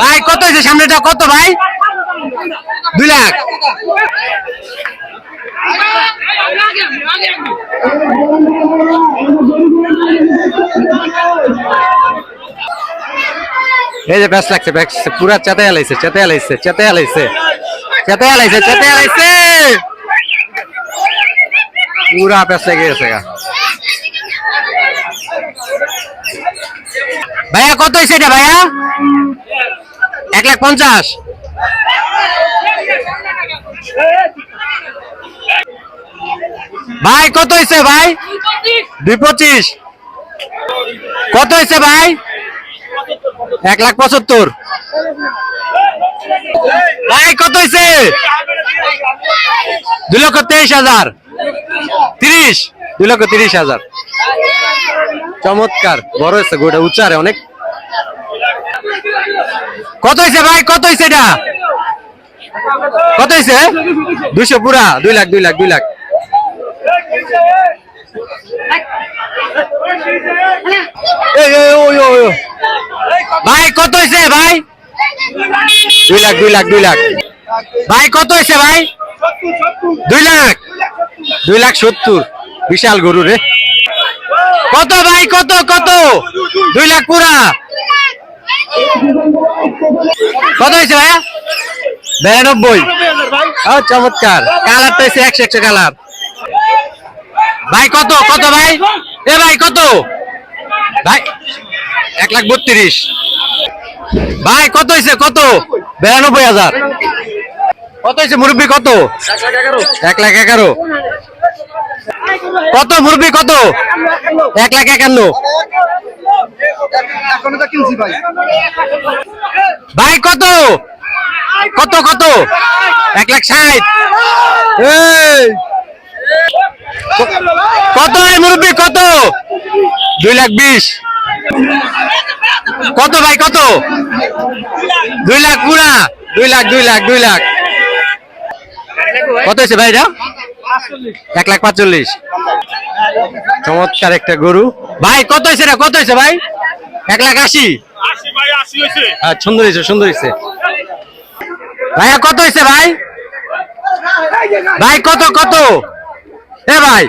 ভাই, কত হয়েছে সামনেটা? কত ভাই? দুই লাখ। এই যে ব্যাস লাগছে ব্যাস পুরা চেতে আলাইছে চেতে আলাইছে চেতে আলাইছে। চেতে আলাইছে চেতে আলাইছে। পুরা ব্যাস লেগে গেছে ভাইয়া, কত হয়েছে এটা, ভাইয়া? এক লাখ পঞ্চাশ। ভাই, কত হয়েছে ভাই? দুই পঁচিশ। কত হয়েছে ভাই? এক লাখ পঁচাত্তর। ভাই, কত হয়েছে দুই লক্ষ তেইশ হাজার। তিরিশ। দুই লক্ষ তিরিশ হাজার। চমৎকার। বড় হয়েছে গোটা উচ্চারে অনেক কত হয়েছে ভাই? কত হয়েছে এটা? কত হয়েছে দুইশো পুরা। দুই লাখ দুই লাখ দুই লাখ। ভাই, কত হয়েছে ভাই? দুই লাখ দুই লাখ দুই লাখ। ভাই, কত হয়েছে ভাই? দুই লাখ। দুই লাখ সত্তর। বিশাল গরু রে। কত, ভাই? কত কত? দুই লাখ পুরা। কত হয়েছে ভাইয়া? বিরানব্বই। চমৎকার। কালার হয়েছে একশো একশো কালার ভাই, কত? কত ভাই? এ ভাই, কত? ভাই, এক লাখ বত্রিশ। ভাই, কত হয়েছে? কত? বিরানব্বই হাজার। কত হয়েছে মুরব্বী, কত? এক লাখ এগারো। কত মুরব্বী, কত? এক লাখ একান্ন। ভাই, কত? কত কত? এক লাখ ষাট! কত ভাই মুরব্বী, কত? দুই লাখ বিশ। কত ভাই, কত? দুই লাখ পুরা দুই লাখ দুই লাখ দুই লাখ। কত হয়েছে ভাই এটা এক লাখ পাঁচচল্লিশ। চমৎকার একটা গরু। ভাই কত হয়েছে এটা কত হয়েছে ভাই? এক লাখ আশি। হ্যাঁ সুন্দর হয়েছে সুন্দর হয়েছে। ভাইয়া কত হয়েছে ভাই? ভাই কত কত? এ ভাই।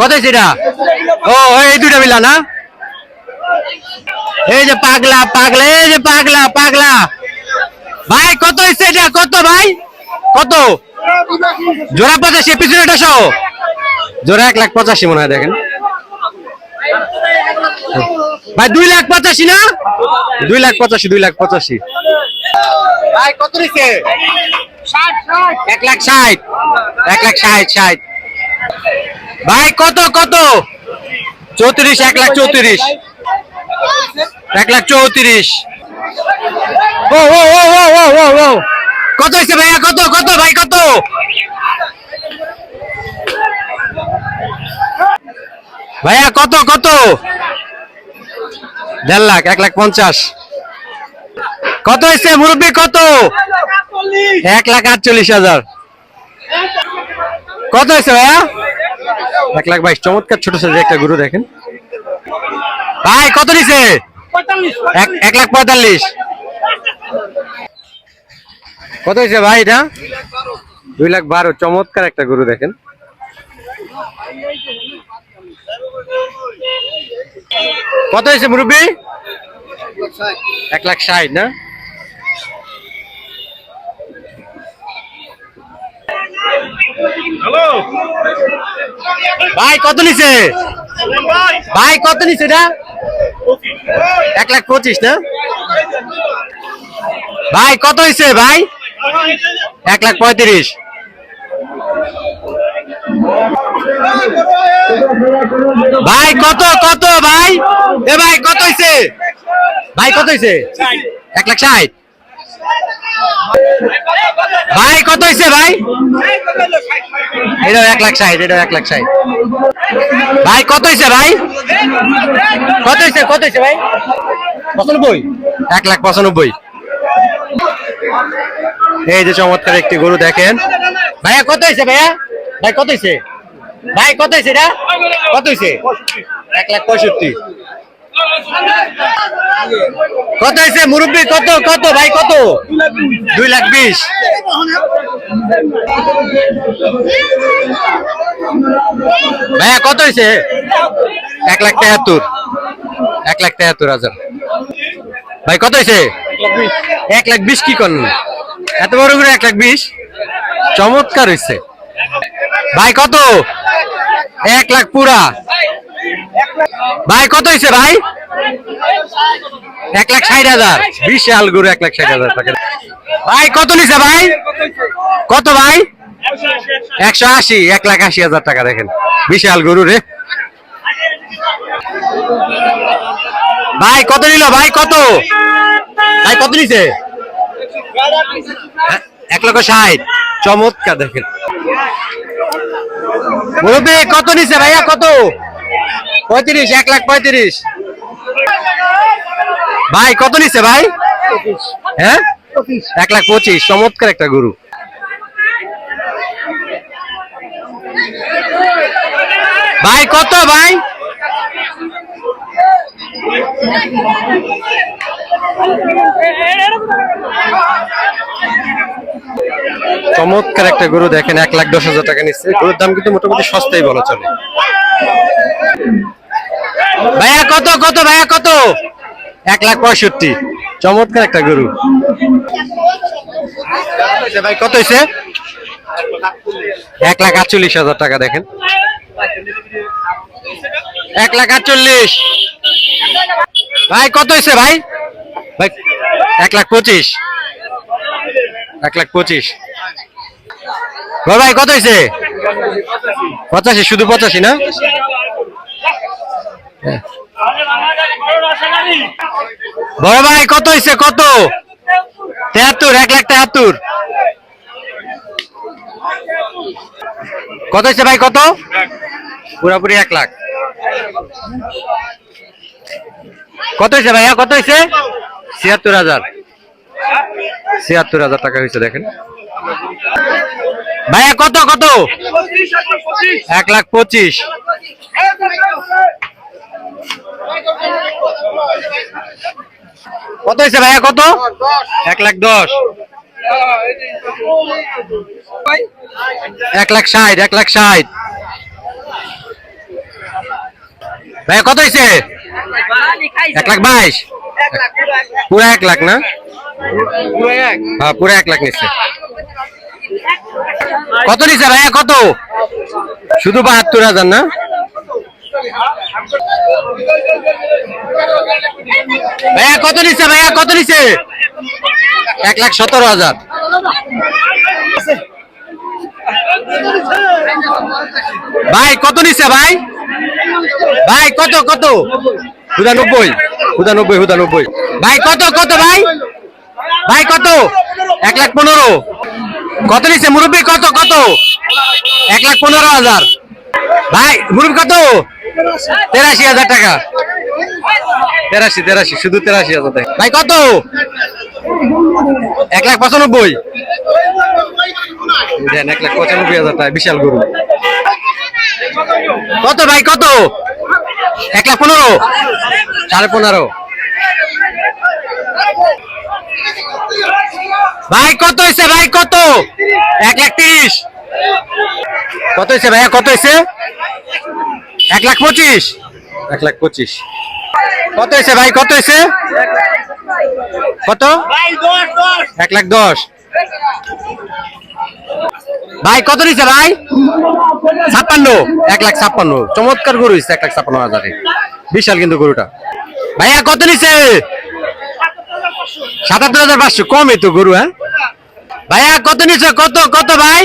কত হয়েছে এটা? ও এই দুইটা মিলা না? এই যে পাগলা পাগলা, এই যে পাগলা পাগলা। ভাই, কত হয়েছে এটা? কত ভাই? কত? জোড়া পঁচাশি পিছনেটা সহ। জোড়া এক লাখ পঁচাশি মনে হয় দেখেন। ভাই, দুই লাখ পঁচাশি না? দুই লাখ পঁচাশি, দুই লাখ পঁচাশি। ভাই, কত নিচ্ছে এক লাখ ষাট। এক লাখ ষাট ষাট। ভাই, কত কত? চৌত্রিশ, এক লাখ চৌত্রিশ। এক লাখ চৌত্রিশ। ও ও ও ও ও ও ও কত হয়েছে ভাইয়া? কত কত ভাই কত? ভাইয়া কত কত? দেড় লাখ এক লাখ পঞ্চাশ। কত হয়েছে মুরব্বী কত? এক লাখ আটচল্লিশ হাজার। কত হয়েছে ভাইয়া? এক লাখ বাইশ। চমৎকার ছোট সাইজের একটা গরু দেখেন। ভাই কত নিছে এক এক লাখ পঁয়তাল্লিশ। কত হয়েছে ভাই এটা? দুই লাখ বারো। চমৎকার একটা গরু দেখেন। কত হয়েছে মুরব্বী? এক লাখ ষাট না? ভাই কত নিছে? ভাই। ভাই কত নিছে এটা? এক লাখ পঁচিশ না? ভাই, কত হয়েছে ভাই? এক লাখ পঁয়ত্রিশ। ভাই, কত কত ভাই? এ ভাই, কত হয়েছে ভাই, কত হয়েছে এক লাখ ষাট। ভাই কত হয়েছে ভাই? এটাও এক লাখ ষাট এটাও এক লাখ ষাট। ভাই কত হয়েছে ভাই? কত হয়েছে কত হয়েছে ভাই? পঁচানব্বই। এক লাখ পঁচানব্বই। এই যে চমৎকার একটি গরু দেখেন। ভাইয়া কত হয়েছে ভাইয়া? ভাই কত হয়েছে ভাই কত হয়েছে এটা? কত হয়েছে এক লাখ পঁয়ষট্টি। কত হয়েছে? মুরব্বী, কত কত? ভাই, কত? দুই লাখ বিশ। ভাইয়া, কত হয়েছে? এক লাখ তেহাত্তর। এক লাখ তেহাত্তর হাজার। ভাই, কত হয়েছে? এক লাখ বিশ কি করেন? এত বড় করে এক লাখ বিশ? চমৎকার হয়েছে। ভাই, কত? এক লাখ পুরা। ভাই, কত হয়েছে ভাই? এক লাখ ষাট হাজার। বিশাল গরু, এক লাখ ষাট হাজার টাকা। ভাই, কত নিছে ভাই? কত ভাই? একশো আশি, এক লাখ আশি হাজার টাকা, দেখেন। বিশাল গরু রে। ভাই, কত নিল ভাই? কত? ভাই, কত নিছে? এক লক্ষ ষাট। চমৎকার, দেখেন। মুরব্বী, কত নিছে ভাইয়া? কত? পঁয়ত্রিশ, এক লাখ পঁয়ত্রিশ। ভাই, কত নিচ্ছে ভাই? হ্যাঁ? এক লাখ পঁচিশ, চমৎকার একটা গরু। ভাই, কত ভাই? চমৎকার একটা গরু দেখেন, এক লাখ দশ হাজার টাকা নিচ্ছে। গরুর দাম কিন্তু মোটামুটি সস্তাই বলা চলে। ভাইয়া কত কত, ভাইয়া কত? এক লাখ পঁয়ষট্টি। চমৎকার একটা গরু। ভাই, কত হয়েছে এক লাখ আটচল্লিশ হাজার টাকা, দেখেন। এক লাখ আটচল্লিশ। ভাই, কত হয়েছে ভাই? ভাই, এক লাখ পঁচিশ। এক লাখ পঁচিশ। ভাই কত হয়েছে পঁচাশি, শুধু পঁচাশি না? বড় ভাই, কত হয়েছে কত? তেহাত্তর, এক লাখ তেহাত্তর। কত হয়েছে ভাই, কত? পুরাপুরি এক লাখ। কত হয়েছে ভাইয়া, কত হয়েছে ছিয়াত্তর হাজার। ছিয়াত্তর হাজার টাকা হয়েছে দেখেন। ভাইয়া, কত কত? এক লাখ পঁচিশ। কত হয়েছে ভাইয়া কত? এক লাখ দশ। এক লাখ ষাট, এক লাখ ষাট। ভাইয়া কত হয়েছে? এক লাখ বাইশ। পুরা এক লাখ না? হ্যাঁ পুরা এক লাখ নিচ্ছে। কত নিচ্ছে ভাইয়া কত? শুধু বাহাত্তর হাজার না? ভাইয়া কত নিচ্ছে ভাইয়া কত নিচ্ছে? এক লাখ সতেরো হাজার। ভাই কত নিচ্ছে ভাই? ভাই কত কত? হুদানব্বই হুদানব্বই হুদানব্বই। ভাই কত কত ভাই? ভাই কত? এক লাখ পনেরো। কত নিচ্ছে মুরব্বী কত কত? এক লাখ পনেরো হাজার। ভাই মুরব্বী কত? তেরাশি হাজার টাকা। তেরাশি তেরাশি, শুধু তেরাশি হাজার টাকা। ভাই, কত? এক লাখ পঁচানব্বই। দেন, এক লাখ পঁচানব্বই হাজার টাকা, বিশাল গরু। কত ভাই, কত? এক লাখ পনেরো? সাড়ে পনেরো। ভাই, কত হয়েছে ভাই, কত? এক লাখ তিরিশ। কত হয়েছে ভাইয়া, কত হয়েছে এক লাখ পঁচিশ। এক লাখ পঁচিশ। কত হয়েছে ভাই? কত হয়েছে? কত? এক লাখ দশ। ভাই কত নিচ্ছে ভাই? ছাপ্পান্ন। এক লাখ ছাপ্পান্ন। চমৎকার গরু হচ্ছে এক লাখ ছাপ্পান্ন হাজারে। বিশাল কিন্তু গরুটা। ভাইয়া কত নিচ্ছে সাতাত্তর হাজার পাঁচশো। কমই তো গরু হ্যাঁ? ভাইয়া কত নিচ্ছে কত কত ভাই?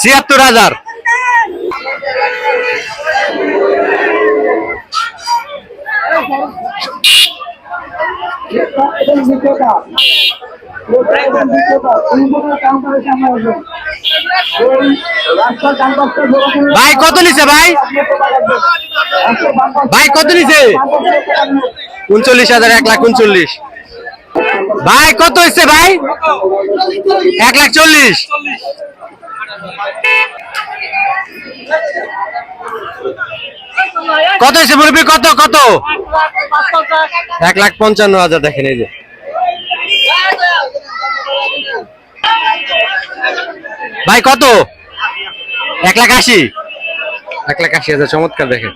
ছিয়াত্তর হাজার। ভাই, কত নিচ্ছে ভাই? ভাই, কত নিচ্ছে উনচল্লিশ হাজার, এক লাখ উনচল্লিশ। ভাই, কত হচ্ছে ভাই? এক লাখ চল্লিশ। কত হয়েছে মুরব্বী? কত কত? এক লাখ পঞ্চান্ন হাজার দেখেন এই যে। ভাই, কত? এক লাখ আশি। এক লাখ আশি হাজার, চমৎকার দেখেন।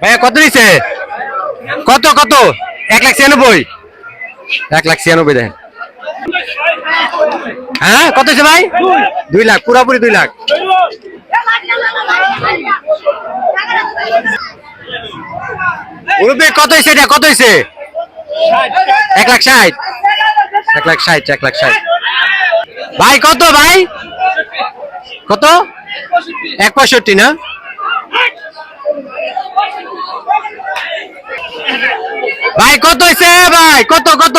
ভাইয়া, কত নিচ্ছে কত কত? এক লাখ ছিয়ানব্বই। এক লাখ ছিয়ানব্বই দেখেন। হ্যাঁ কত হয়েছে ভাই? দুই লাখ, পুরাপুরি দুই লাখ। মুরব্বী কত হয়েছে এটা? কত হয়েছে এক লাখ ষাট। এক লাখ ষাট, এক লাখ ষাট। ভাই, কত ভাই? কত? এক পঁয়ষট্টি না? ভাই, কত হয়েছে ভাই, কত কত?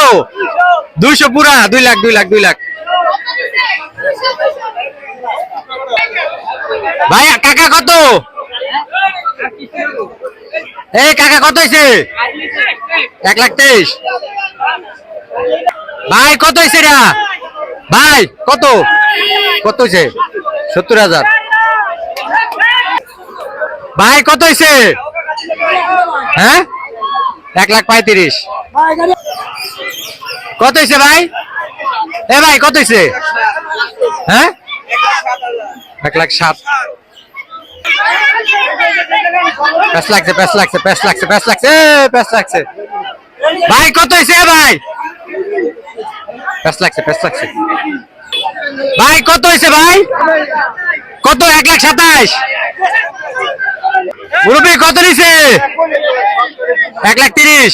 দুইশো পুরা, দুই লাখ দুই লাখ দুই লাখ। ভাই কাকা কত? এই কাকা কত হয়েছে এক লাখ তেইশ। ভাই, কত হয়েছে রা ভাই, কত? কত হয়েছে সত্তর হাজার। ভাই, কত হয়েছে হ্যাঁ? এক লাখ পঁয়ত্রিশ। কত হয়েছে ভাই? এ ভাই, কত হয়েছে হ্যাঁ? এক লাখ সাত। প্যাস লাগছে প্যাস লাগছে প্যাস লাগছে প্যাস লাগছে প্যাস লাগছে ভাই, কত হয়েছে ভাই? প্যাস লাগছে প্যাস লাগছে ভাই, কত হয়েছে ভাই? কত? এক লাখ সাতাইশ মুরব্বী, কত নিছে? এক লাখ তিরিশ।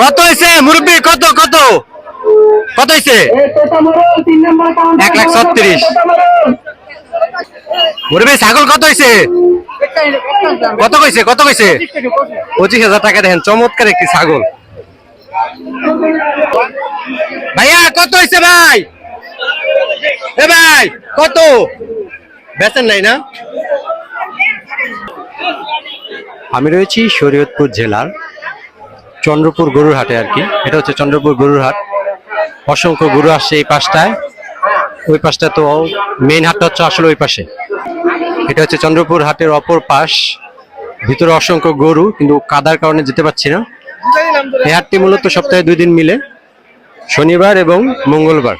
কত হয়েছে মুরব্বী, কত কত? কত হয়েছে এক লাখ ছত্রিশ। মুরব্বী, ছাগল কত হয়েছে কত কইছে কত কইছে? পঁচিশ হাজার টাকা দেখেন, চমৎকার একটি ছাগল। ভাইয়া, কত হয়েছে ভাই? এ ভাই, কত? বেতন নাই না? আমি রয়েছি শরীয়তপুর জেলার চন্দ্রপুর গরুর হাটে আর কি। এটা হচ্ছে চন্দ্রপুর গরুর হাট অসংখ্য গরু আসছে এই পাশটায়। ওই পাশটা তো মেইন হাটটা হচ্ছে আসলে ওই পাশে। এটা হচ্ছে চন্দ্রপুর হাটের অপর পাশ। ভিতরে অসংখ্য গরু, কিন্তু কাদার কারণে যেতে পারছি না। এই হাটটি মূলত সপ্তাহে দুই দিন মিলে। শনিবার এবং মঙ্গলবার।